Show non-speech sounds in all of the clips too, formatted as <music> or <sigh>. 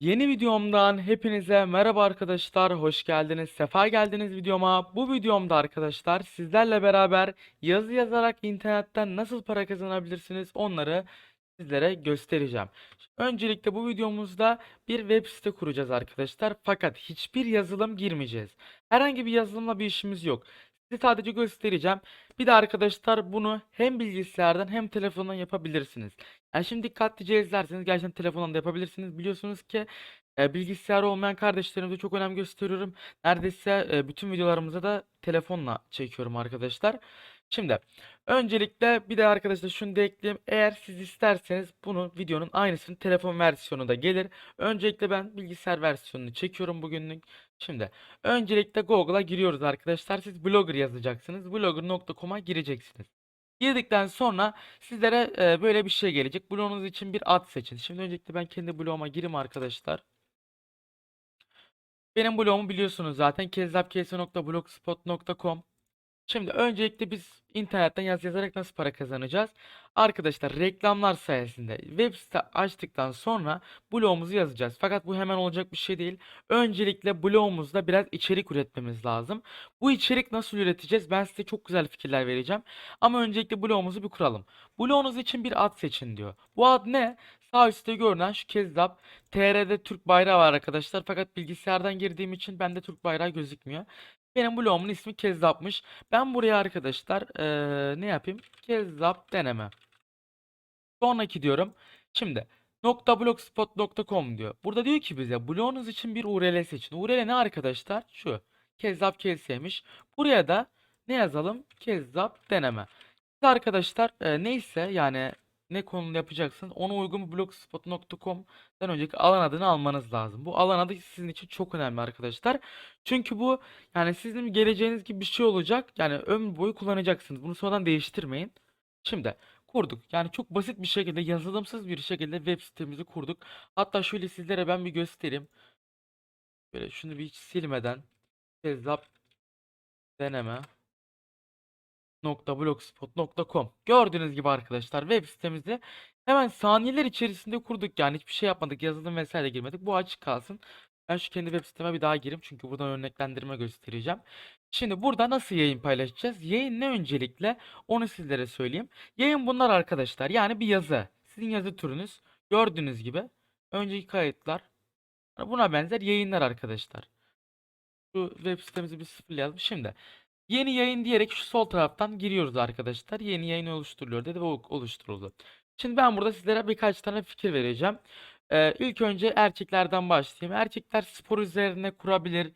Yeni videomdan hepinize merhaba arkadaşlar, hoş geldiniz, sefa geldiniz videoma. Bu videomda arkadaşlar sizlerle beraber yazı yazarak internetten nasıl para kazanabilirsiniz onları sizlere göstereceğim. Öncelikle bu videomuzda bir web site kuracağız arkadaşlar. Fakat hiçbir yazılım girmeyeceğiz. Herhangi bir yazılımla bir işimiz yok. Size sadece göstereceğim. Bir de arkadaşlar bunu hem bilgisayardan hem telefondan yapabilirsiniz. Yani şimdi dikkatlice izlerseniz gerçekten telefondan da yapabilirsiniz. Biliyorsunuz ki e, bilgisayarı olmayan kardeşlerimize çok önem gösteriyorum. Neredeyse e, bütün videolarımıza da telefonla çekiyorum arkadaşlar. Şimdi öncelikle bir de arkadaşlar şunu da ekleyeyim. Eğer siz isterseniz bunu videonun aynısını telefon versiyonu da gelir. Öncelikle ben bilgisayar versiyonunu çekiyorum bugünlük. Şimdi öncelikle Google'a giriyoruz arkadaşlar. Siz blogger yazacaksınız. blogger.com'a gireceksiniz. Girdikten sonra sizlere e, böyle bir şey gelecek. Blogunuz için bir ad seçin. Şimdi öncelikle ben kendi bloguma gireyim arkadaşlar. Benim blogumu biliyorsunuz zaten kezzapkese.blogspot.com Şimdi öncelikle biz internetten yaz yazarak nasıl para kazanacağız? Arkadaşlar reklamlar sayesinde web site açtıktan sonra blogumuzu yazacağız. Fakat bu hemen olacak bir şey değil. Öncelikle blogumuzda biraz içerik üretmemiz lazım. Bu içerik nasıl üreteceğiz? Ben size çok güzel fikirler vereceğim. Ama öncelikle blogumuzu bir kuralım. Blogunuz için bir ad seçin diyor. Bu ad ne? Sağ üstte görünen şu Kezzap TR'de Türk bayrağı var arkadaşlar. Fakat bilgisayardan girdiğim için bende Türk bayrağı gözükmüyor. Benim blogumun ismi Kezzap'mış. Ben buraya arkadaşlar eee, ne yapayım? Kezzap deneme. Sonraki diyorum. Şimdi .blogspot.com diyor. Burada diyor ki bize blogunuz için bir URL seçin. URL ne arkadaşlar? Şu. Kezzap KS'ymiş. Buraya da ne yazalım? Kezzap deneme. Siz arkadaşlar e, neyse yani ne konulu yapacaksınız ona uygun blogspot.com'dan önceki alan adını almanız lazım. Bu alan adı sizin için çok önemli arkadaşlar. Çünkü bu yani sizin geleceğiniz gibi bir şey olacak. Yani ömür boyu kullanacaksınız. Bunu sonradan değiştirmeyin. Şimdi kurduk. Yani çok basit bir şekilde yazılımsız bir şekilde web sitemizi kurduk. Hatta şöyle sizlere ben bir göstereyim. Böyle şunu bir hiç silmeden Kezzap deneme blogspot.com Gördüğünüz gibi arkadaşlar web sitemizi hemen saniyeler içerisinde kurduk. Yani hiçbir şey yapmadık. Yazılım vesaire girmedik. Bu açık kalsın. Ben şu kendi web siteme bir daha gireyim. Çünkü buradan örneklendirme göstereceğim. Şimdi burada nasıl yayın paylaşacağız? Yayın ne öncelikle? Onu sizlere söyleyeyim. Yayın bunlar arkadaşlar. Yani bir yazı. Sizin yazı türünüz. Gördüğünüz gibi. Önceki kayıtlar. Buna benzer yayınlar arkadaşlar. Şu web sitemizi bir sıfırlayalım. Şimdi Yeni yayın diyerek şu sol taraftan giriyoruz arkadaşlar. Yeni yayın oluşturuluyor dedi ve oluşturuldu. Şimdi ben burada sizlere birkaç tane fikir vereceğim. Ee, ilk önce erkeklerden başlayayım. Erkekler spor üzerine kurabilir.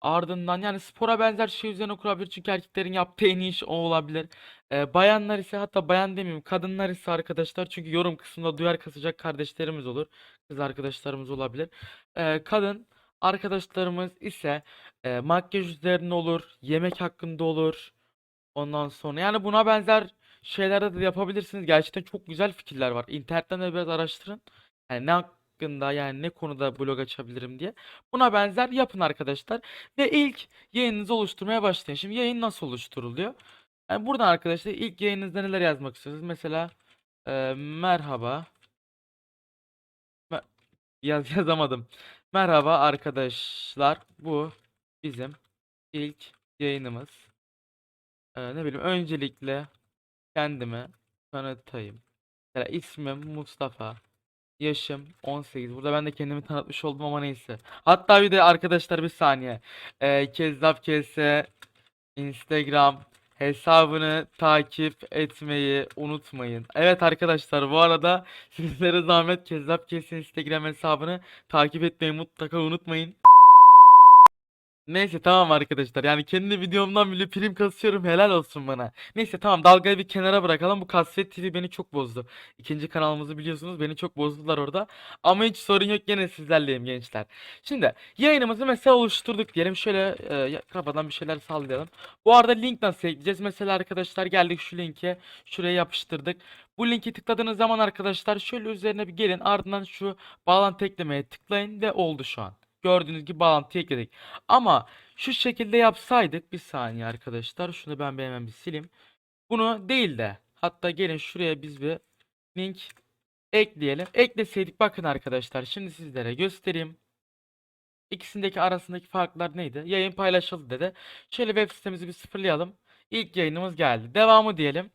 Ardından yani spora benzer şey üzerine kurabilir. Çünkü erkeklerin yaptığı en iyi iş o olabilir. Ee, bayanlar ise hatta bayan demeyeyim kadınlar ise arkadaşlar çünkü yorum kısmında duyar kasacak kardeşlerimiz olur. Kız arkadaşlarımız olabilir. Ee, kadın arkadaşlarımız ise e, makyaj üzerine olur, yemek hakkında olur. Ondan sonra yani buna benzer şeylerde de yapabilirsiniz. Gerçekten çok güzel fikirler var. İnternetten de biraz araştırın. Yani ne hakkında yani ne konuda blog açabilirim diye. Buna benzer yapın arkadaşlar. Ve ilk yayınınızı oluşturmaya başlayın. Şimdi yayın nasıl oluşturuluyor? Yani buradan arkadaşlar ilk yayınınızda neler yazmak istiyorsunuz? Mesela e, merhaba. Me- Yaz <laughs> yazamadım. Merhaba arkadaşlar. Bu bizim ilk yayınımız. Ee, ne bileyim öncelikle kendimi tanıtayım. Mesela ismim Mustafa. Yaşım 18. Burada ben de kendimi tanıtmış oldum ama neyse. Hatta bir de arkadaşlar bir saniye. Ee, Kezzap Kese Instagram hesabını takip etmeyi unutmayın. Evet arkadaşlar bu arada sizlere zahmet Kezzap Kese Instagram hesabını takip etmeyi mutlaka unutmayın. Neyse tamam arkadaşlar yani kendi videomdan bile prim kasıyorum helal olsun bana. Neyse tamam dalgayı bir kenara bırakalım bu Kasvet TV beni çok bozdu. İkinci kanalımızı biliyorsunuz beni çok bozdular orada. Ama hiç sorun yok gene sizlerleyim gençler. Şimdi yayınımızı mesela oluşturduk diyelim şöyle e, kafadan bir şeyler sallayalım. Bu arada link nasıl ekleyeceğiz? Mesela arkadaşlar geldik şu linke şuraya yapıştırdık. Bu linki tıkladığınız zaman arkadaşlar şöyle üzerine bir gelin ardından şu bağlantı eklemeye tıklayın ve oldu şu an. Gördüğünüz gibi bağlantıyı ekledik. Ama şu şekilde yapsaydık bir saniye arkadaşlar. Şunu ben bir hemen bir sileyim. Bunu değil de hatta gelin şuraya biz bir link Ekleyelim. Ekleseydik bakın arkadaşlar şimdi sizlere göstereyim. İkisindeki arasındaki farklar neydi? Yayın paylaşıldı dedi. Şöyle web sitemizi bir sıfırlayalım. İlk yayınımız geldi. Devamı diyelim.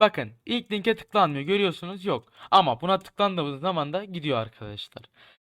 Bakın ilk linke tıklanmıyor görüyorsunuz yok. Ama buna tıklandığımız zaman da gidiyor arkadaşlar.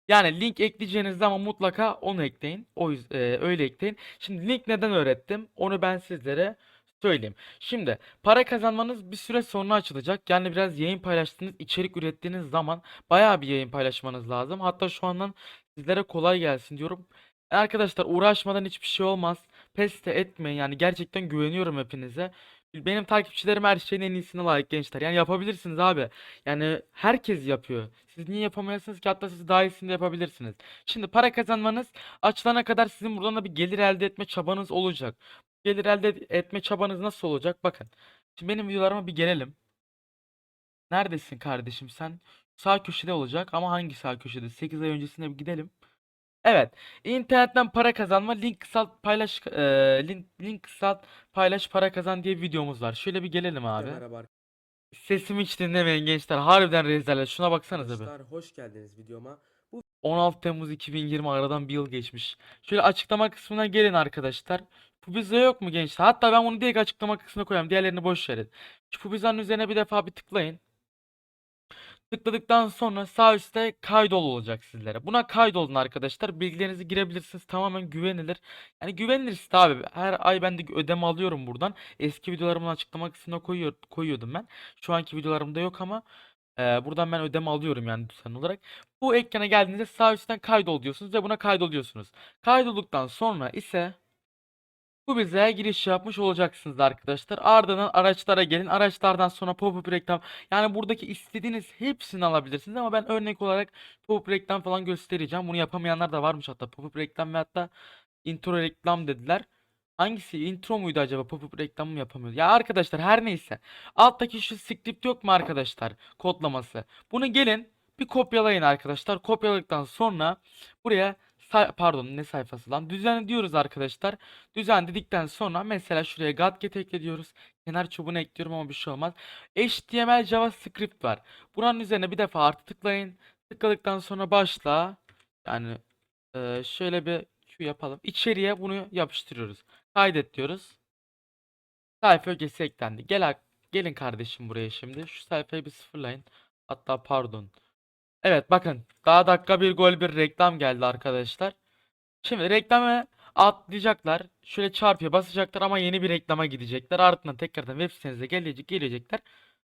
Yani link ekleyeceğiniz zaman mutlaka onu ekleyin. O yüzden öyle ekleyin. Şimdi link neden öğrettim? Onu ben sizlere söyleyeyim. Şimdi para kazanmanız bir süre sonra açılacak. Yani biraz yayın paylaştığınız, içerik ürettiğiniz zaman bayağı bir yayın paylaşmanız lazım. Hatta şu andan sizlere kolay gelsin diyorum. Arkadaşlar uğraşmadan hiçbir şey olmaz. Pes etmeyin. Yani gerçekten güveniyorum hepinize. Benim takipçilerim her şeyin en iyisine layık gençler. Yani yapabilirsiniz abi. Yani herkes yapıyor. Siz niye yapamayasınız ki? Hatta siz daha iyisini de yapabilirsiniz. Şimdi para kazanmanız açılana kadar sizin buradan da bir gelir elde etme çabanız olacak. Gelir elde etme çabanız nasıl olacak? Bakın. Şimdi benim videolarıma bir gelelim. Neredesin kardeşim sen? Sağ köşede olacak ama hangi sağ köşede? 8 ay öncesine bir gidelim. Evet. İnternetten para kazanma, link kısalt paylaş, e, link, link kısalt paylaş para kazan diye bir videomuz var. Şöyle bir gelelim abi. Merhaba Sesimi hiç dinlemeyin gençler. Harbiden rezalet. Şuna baksanıza be. arkadaşlar, hoş geldiniz videoma. 16 Temmuz 2020 aradan bir yıl geçmiş. Şöyle açıklama kısmına gelin arkadaşlar. Pubiza yok mu gençler? Hatta ben bunu direkt açıklama kısmına koyayım. Diğerlerini boş verin. Şu Pubiza'nın üzerine bir defa bir tıklayın. Tıkladıktan sonra sağ üstte kaydol olacak sizlere. Buna kaydolun arkadaşlar. Bilgilerinizi girebilirsiniz. Tamamen güvenilir. Yani güvenilir site abi. Her ay ben de ödeme alıyorum buradan. Eski videolarımın açıklama kısmına koyuyor, koyuyordum ben. Şu anki videolarımda yok ama e, buradan ben ödeme alıyorum yani düzenli olarak. Bu ekrana geldiğinizde sağ üstten kaydol diyorsunuz ve buna kaydoluyorsunuz. Kaydolduktan sonra ise bu bize giriş yapmış olacaksınız arkadaşlar. Ardından araçlara gelin. Araçlardan sonra pop-up reklam. Yani buradaki istediğiniz hepsini alabilirsiniz ama ben örnek olarak pop-up reklam falan göstereceğim. Bunu yapamayanlar da varmış hatta. Pop-up reklam ve hatta intro reklam dediler. Hangisi intro muydu acaba? Pop-up reklam mı yapamıyordu? Ya arkadaşlar her neyse. Alttaki şu script yok mu arkadaşlar? Kodlaması. Bunu gelin bir kopyalayın arkadaşlar. Kopyaladıktan sonra buraya say- pardon ne sayfası lan? Düzen diyoruz arkadaşlar. Düzen dedikten sonra mesela şuraya Gatget ekle diyoruz. Kenar çubuğunu ekliyorum ama bir şey olmaz. HTML JavaScript var. Buranın üzerine bir defa artı tıklayın. Tıkladıktan sonra başla. Yani e, şöyle bir şu yapalım. İçeriye bunu yapıştırıyoruz. Kaydet diyoruz. Sayfa ögesi eklendi. Gel gelin kardeşim buraya şimdi. Şu sayfayı bir sıfırlayın. Hatta pardon. Evet bakın. Daha dakika bir gol bir reklam geldi arkadaşlar. Şimdi reklamı atlayacaklar. Şöyle çarpıya basacaklar ama yeni bir reklama gidecekler. Ardından tekrardan web sitenize gelecek, gelecekler.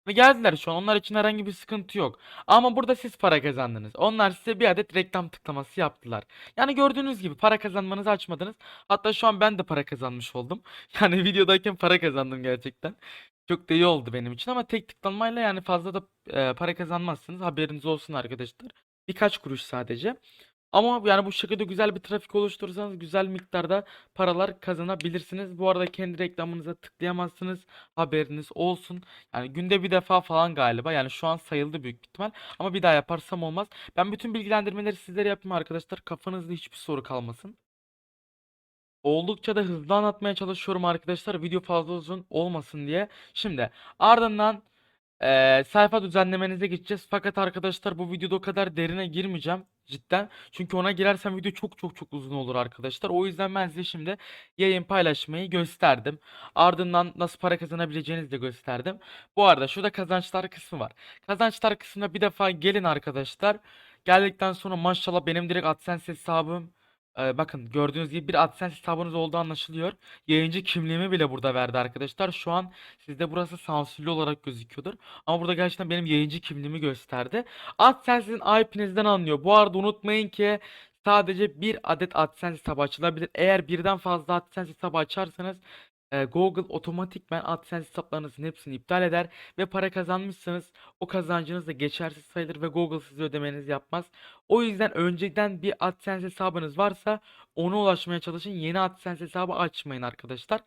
Ve geldiler şu an. Onlar için herhangi bir sıkıntı yok. Ama burada siz para kazandınız. Onlar size bir adet reklam tıklaması yaptılar. Yani gördüğünüz gibi para kazanmanızı açmadınız. Hatta şu an ben de para kazanmış oldum. <laughs> Yani videodayken para kazandım gerçekten. Çok da iyi oldu benim için ama tek tıklanmayla yani fazla da e, para kazanmazsınız. Haberiniz olsun arkadaşlar. Birkaç kuruş sadece. Ama yani bu şekilde güzel bir trafik oluşturursanız güzel miktarda paralar kazanabilirsiniz. Bu arada kendi reklamınıza tıklayamazsınız. Haberiniz olsun. Yani günde bir defa falan galiba. Yani şu an sayıldı büyük ihtimal. Ama bir daha yaparsam olmaz. Ben bütün bilgilendirmeleri sizlere yapayım arkadaşlar. Kafanızda hiçbir soru kalmasın. Oldukça da hızlı anlatmaya çalışıyorum arkadaşlar. Video fazla uzun olmasın diye. Şimdi ardından eee, sayfa düzenlemenize geçeceğiz. Fakat arkadaşlar bu videoda o kadar derine girmeyeceğim. Cidden. Çünkü ona girersem video çok çok çok uzun olur arkadaşlar. O yüzden ben size şimdi yayın paylaşmayı gösterdim. Ardından nasıl para kazanabileceğinizi de gösterdim. Bu arada şurada kazançlar kısmı var. Kazançlar kısmına bir defa gelin arkadaşlar. Geldikten sonra maşallah benim direkt AdSense hesabım ee, bakın gördüğünüz gibi bir AdSense hesabınız olduğu anlaşılıyor. Yayıncı kimliğimi bile burada verdi arkadaşlar. Şu an sizde burası sansürlü olarak gözüküyordur. Ama burada gerçekten benim yayıncı kimliğimi gösterdi. AdSense'in IP'nizden anlıyor. Bu arada unutmayın ki sadece bir adet AdSense hesabı açılabilir. Eğer birden fazla AdSense hesabı açarsanız e, Google otomatikman AdSense hesaplarınızın hepsini iptal eder ve para kazanmışsanız o kazancınız da geçersiz sayılır ve Google size ödemenizi yapmaz. O yüzden önceden bir AdSense hesabınız varsa ona ulaşmaya çalışın. Yeni AdSense hesabı açmayın arkadaşlar.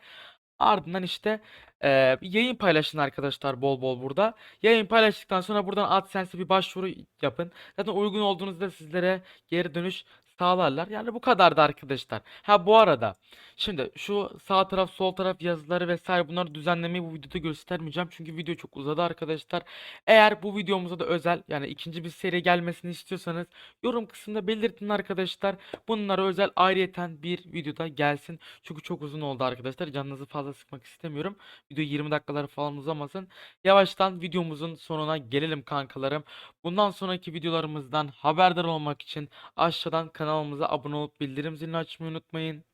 Ardından işte e, yayın paylaşın arkadaşlar bol bol burada. Yayın paylaştıktan sonra buradan AdSense'e bir başvuru yapın. Zaten uygun olduğunuzda sizlere geri dönüş sağlarlar. Yani bu kadardı arkadaşlar. Ha bu arada şimdi şu sağ taraf sol taraf yazıları vesaire bunları düzenlemeyi bu videoda göstermeyeceğim. Çünkü video çok uzadı arkadaşlar. Eğer bu videomuza da özel yani ikinci bir seri gelmesini istiyorsanız yorum kısmında belirtin arkadaşlar. Bunlara özel ayrıyeten bir videoda gelsin. Çünkü çok uzun oldu arkadaşlar. Canınızı fazla sıkmak istemiyorum. Video 20 dakikaları falan uzamasın. Yavaştan videomuzun sonuna gelelim kankalarım. Bundan sonraki videolarımızdan haberdar olmak için aşağıdan kanalımıza abone olup bildirim zilini açmayı unutmayın.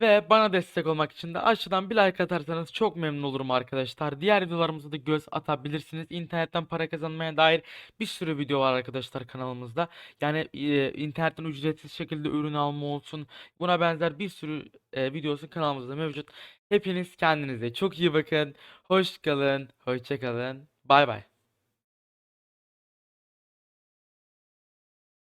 Ve bana destek olmak için de aşağıdan bir like atarsanız çok memnun olurum arkadaşlar. Diğer videolarımıza da göz atabilirsiniz. İnternetten para kazanmaya dair bir sürü video var arkadaşlar kanalımızda. Yani e, internetten ücretsiz şekilde ürün alma olsun. Buna benzer bir sürü e, videosu kanalımızda mevcut. Hepiniz kendinize çok iyi bakın. Hoş kalın, hoşça kalın. Bay bay.